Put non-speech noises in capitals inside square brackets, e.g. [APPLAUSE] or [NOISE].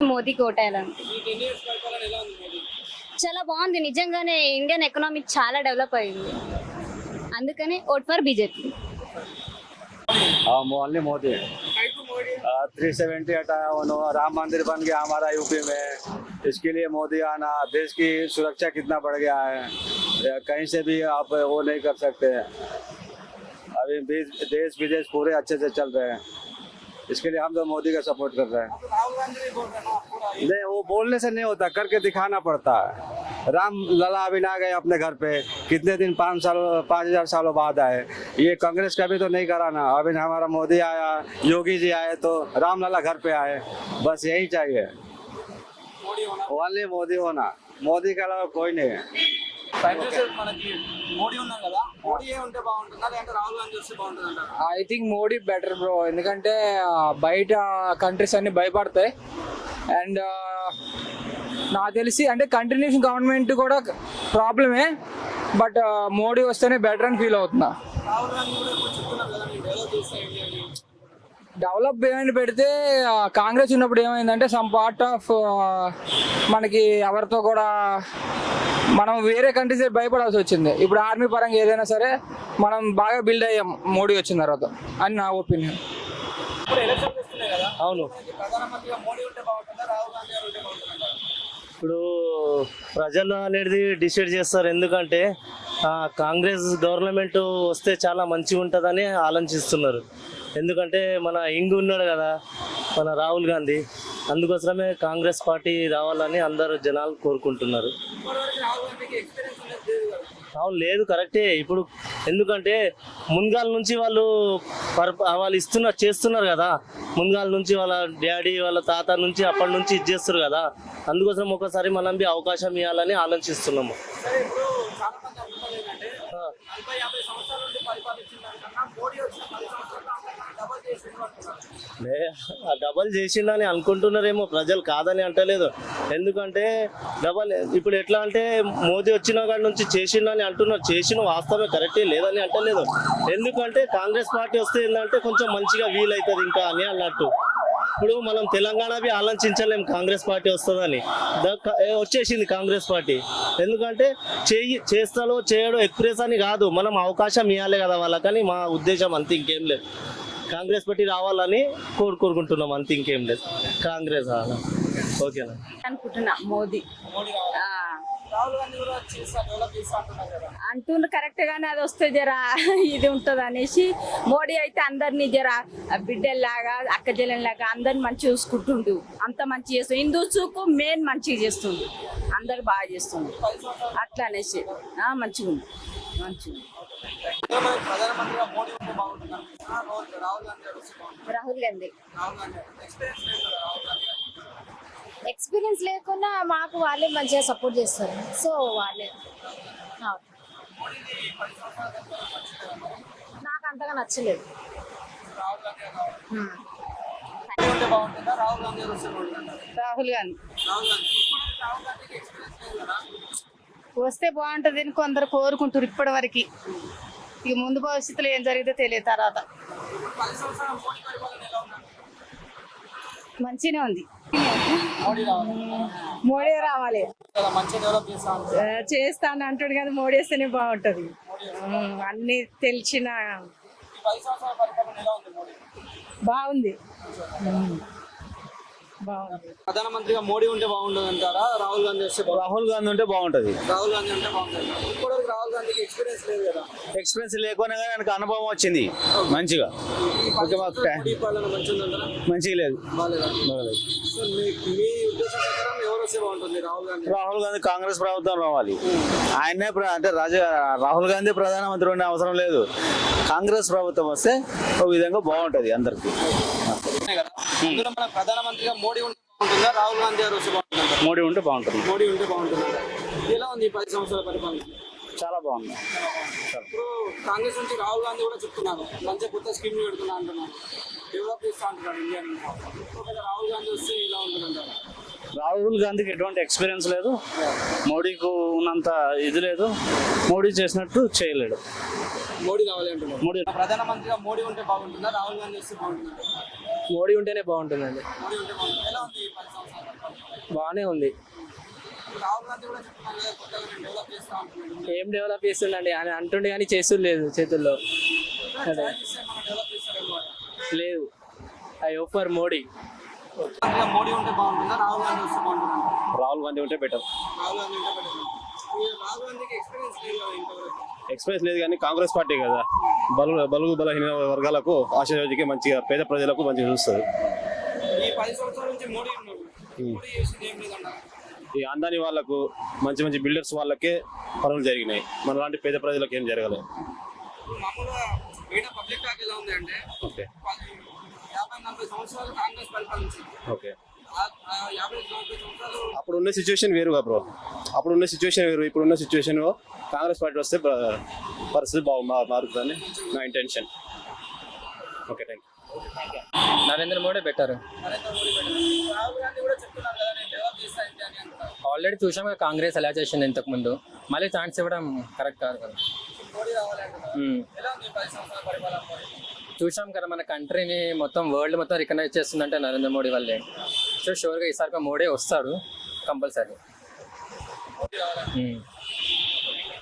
మోదీకి ఓటేయాలని ఈ టెన్ ఇయర్స్ పరిపాలన ఎలా ఉంది మోడీ చాలా బాగుంది నిజంగానే ఇండియన్ ఎకనామిక్ చాలా డెవలప్ అయింది అందుకని ఓట్ ఫర్ బీజేపీ हाँ मोहल्ले मोदी కైకు మోడీ थ्री सेवेंटी हटाया उन्होंने राम मंदिर बन गया हमारा यूपी में इसके लिए मोदी आना देश की सुरक्षा कितना बढ़ गया है कहीं से भी आप वो नहीं कर सकते अभी भी- देश विदेश पूरे अच्छे से चल रहे हैं इसके लिए हम तो मोदी का सपोर्ट कर रहे हैं రాహుల్ గాంధీ भी बोल रहे हैं ना पूरा नहीं वो बोलने से नहीं होता करके दिखाना पड़ता है राम लला अभी ना गए अपने घर पे कितने दिन पाँच साल पाँच हजार सालों बाद आए ये कांग्रेस का भी तो नहीं कराना अभी हमारा मोदी आया योगी जी आए तो राम लला घर पे आए बस यही चाहिए మోడీ होना ओनली मोदी होना मोदी के अलावा कोई नहीं है ప్రైమ్ మినిస్టర్ మనకి మోడీ ఉన్నారు కదా I think Modi better bro ఎందుకంటే బయట కంట్రీస్ అన్ని భయపడతాయి. అండ్ నాకు తెలిసి అంటే కంటిన్యూషన్ గవర్నమెంట్ కూడా ప్రాబ్లమే బట్ మోడీ వస్తేనే బెటర్ అని ఫీల్ అవుతున్నా. రాహుల్ గాంధీ కూడా ఇప్పుడు చెప్తున్నారు కదా నేను డెవలప్ చేస్తా ఇండియాని డెవలప్ ఏమైనా పెడితే కాంగ్రెస్ ఉన్నప్పుడు ఏమైందంటే సమ్ పార్ట్ ఆఫ్ మనకి ఎవరితో కూడా మనం వేరే కంట్రీస్ భయపడాల్సి వచ్చింది. ఇప్పుడు ఆర్మీ పరంగా ఏదైనా సరే మనం బాగా బిల్డ్ అయ్యాం మోడీ వచ్చిన తర్వాత అని నా ఒపీనియన్ ఇప్పుడు ఎలక్షన్స్ వస్తున్నాయి కదా. అవును. ఇప్పుడు ప్రజలు అనేది డిసైడ్ చేస్తారు. ఎందుకంటే ఆ, కాంగ్రెస్ గవర్నమెంట్ వస్తే చాలా మంచిగా ఉంటుందని ఆలోచిస్తున్నారు. ఎందుకంటే మన ఇంగు ఉన్నాడు కదా మన రాహుల్ గాంధీ. అందుకోసమే కాంగ్రెస్ పార్టీ రావాలని అందరు జనాలు కోరుకుంటున్నారు. రాహుల్ లేదు అవును లేదు కరెక్టే. ఇప్పుడు ఎందుకంటే ముందుగాల నుంచి వాళ్ళు పర్ వాళ్ళు ఇస్తున్నారు చేస్తున్నారు కదా. ముందుగాల నుంచి వాళ్ళ డాడీ వాళ్ళ తాత నుంచి అప్పటి నుంచి ఇది చేస్తారు కదా. అందుకోసం ఒకసారి మనం అవకాశం ఇవ్వాలని ఆలోచిస్తున్నాము సరే ఇప్పుడు చాలా మంది అంటున్నారు ఏంటంటే నలభై యాభై సంవత్సరాల నుండి పరిపాలించిన దానికన్నా మోడీ వచ్చిన పది సంవత్సరాలు అంతకన్నా డబల్ చేసిండ్రు చేసిండని అనుకుంటున్నారేమో ప్రజలు కాదని అంటలేదు. ఎందుకంటే డబల్ ఇప్పుడు ఎట్లా అంటే మోదీ వచ్చిన కాడి నుంచి చేసిండని అంటున్నారు. చేసిన వాస్తవమే కరెక్టే లేదని అంటలేదు. ఎందుకంటే కాంగ్రెస్ పార్టీ వస్తే ఏంటంటే కొంచెం మంచిగా వీలవుతుంది ఇంకా అని అన్నట్టు. ఇప్పుడు మనం తెలంగాణవి ఆలోచించలేం కాంగ్రెస్ పార్టీ వస్తుందని. వచ్చేసింది కాంగ్రెస్ పార్టీ. ఎందుకంటే చేయి చేస్తాలో చేయడో ఎక్స్ప్రెస్ అని కాదు. మనం అవకాశం ఇవ్వాలి కదా వాళ్ళకని మా ఉద్దేశం అంతే ఇంకేం లేదు. కాంగ్రెస్ పార్టీ రావాలని కోరుకుంటున్నాం. అంతే ఇంకేం లేదు. కాంగ్రెస్ ఓకేనా? అనుకుంటున్నా మోదీ. అంటుండ్రు కరెక్ట్ గానే అది వస్తే జర [LAUGHS] ఇది ఉంటది అనేసి మోడీ అయితే అందరినీ జర బిడ్డల్లాగా అక్క చెల్లెల్లాగా అందరిని మంచిగా చూసుకుంటుండు. అంత మంచి చేస్తుండు. హిందూస్కు మెయిన్ మంచిగా చేస్తుండు. అందరు బాగా చేస్తుండు. అట్లా అనేసి. ఆ, మంచిగా ఉంది మంచిగా రాహుల్ గాంధీ. ఎక్స్పీరియన్స్ లేకుండా మాకు వాళ్ళే మంచిగా సపోర్ట్ చేస్తారు. సో వాళ్ళే? నాకు అంతగా నచ్చలేదు. రాహుల్ గాంధీ. వస్తే బాగుంటుంది అని కొందరు కోరుకుంటారు ఇప్పటి వరకు. ఇక ముందు భవిష్యత్తులో ఏం జరిగితే తెలియదు తర్వాత. మంచిగానే ఉంది. మోడీ రావాలి. చేస్తాను అంటాడు కదా మోడీ వస్తేనే బాగుంటది. అన్ని తెలిసిన బాగుంది. ప్రధానమంత్రిగా మోడీ ఉంటే బాగుంటుంది అంటారా? రాహుల్ గాంధీ వస్తే బాగుంటుంది? రాహుల్ గాంధీ ఉంటే బాగుంటుంది. రాహుల్ గాంధీ అంటే బాగుంటుంది. ఇప్పటివరకు రాహుల్ గాంధీకి ఎక్స్పీరియన్స్ లేదు కదా? ఎక్స్పీరియన్స్ లేకుండా కానీ నాకు అనుభవం వచ్చింది మంచిగా. మంచిగా లేదు. రాహుల్ గాంధీ? కాంగ్రెస్ ప్రభుత్వం రావాలి. ఆయనే అంటే రాజు రాహుల్ గాంధీ ప్రధానమంత్రి ఉండే అవసరం లేదు. కాంగ్రెస్ ప్రభుత్వం వస్తే ఒక విధంగా బాగుంటుంది అందరికి. కదా. అందులో మన ప్రధానమంత్రిగా మోడీ ఉంటే బాగుంటుందా? రాహుల్ గాంధీ గారు వస్తే బాగుంటుందా? మోడీ ఉంటే బాగుంటుంది. మోడీ ఉంటే బాగుంటుంది? ఎలా ఉంది ఈ పది సంవత్సరాల పరిపాలన? చాలా బాగుంది. ఇప్పుడు కాంగ్రెస్ నుంచి రాహుల్ గాంధీ కూడా చెప్తున్నారు. మంచిగా కొత్త స్కీమ్ పెడుతున్నా అంటున్నారు. డెవలప్ చేస్తా అంటున్నారు ఇండియాని రాహుల్ గాంధీ వస్తే ఇలా ఉంటుందంటారు? రాహుల్ గాంధీకి ఎటువంటి ఎక్స్పీరియన్స్ లేదు. మోడీకి ఉన్నంత ఇది లేదు. మోడీ చేసినట్టు చేయలేడు. మోడీ రావాలి అంటున్నారు. మోడీ ప్రధానమంత్రిగా మోడీ ఉంటే బాగుంటుందా? రాహుల్ గాంధీ వస్తే బాగుంటుందా? మోడీ ఉంటేనే బాగుంటుందండి. బాగానే ఉంది. ఏం డెవలప్ చేస్తుండండి ఆయన అంటుండే కానీ చేస్తులేదు చేతుల్లో. లేదు. I woofer Modi. రాహుల్ గాంధీ ఉంటే బెటర్ ఎక్స్పీరియన్స్ లేదు కానీ కాంగ్రెస్ పార్టీ కదా. బలు బలుగు బలహీన వర్గాలకు ఆశీర్వదికి మంచిగా పేద ప్రజలకు మంచిగా చూస్తుంది. ఈ అందాని వాళ్ళకు మంచి మంచి బిల్డర్స్ వాళ్ళకే పనులు జరిగినాయి. మన లాంటి పేద ప్రజలకు ఏం జరగలేదు. ఓకే. ఓకే. అప్పుడు ఉన్న సిచ్యువేషన్ వేరుగా బ్రో అప్పుడు ఉన్న సిచ్యువేషన్ వేరు ఇప్పుడు ఉన్న సిచ్యువేషన్ కాంగ్రెస్ పార్టీ వస్తే పరిస్థితి బాగు మా- మారుతుందని నా intention okay thank you Narendra Modi better. Already చూసాం కదా కాంగ్రెస్ ఎలా చేసింది ఇంతకు ముందు మళ్ళీ ఛాన్స్ ఇవ్వడం కరెక్ట్ కాదు కదా. Hmm. చూసాం కదా మన కంట్రీని మొత్తం వరల్డ్ మొత్తం రికగ్నైజ్ చేస్తుందంటే నరేంద్ర మోడీ వల్లే. షూర్గా ఈసారి మోడీ వస్తాడు కంపల్సరీ.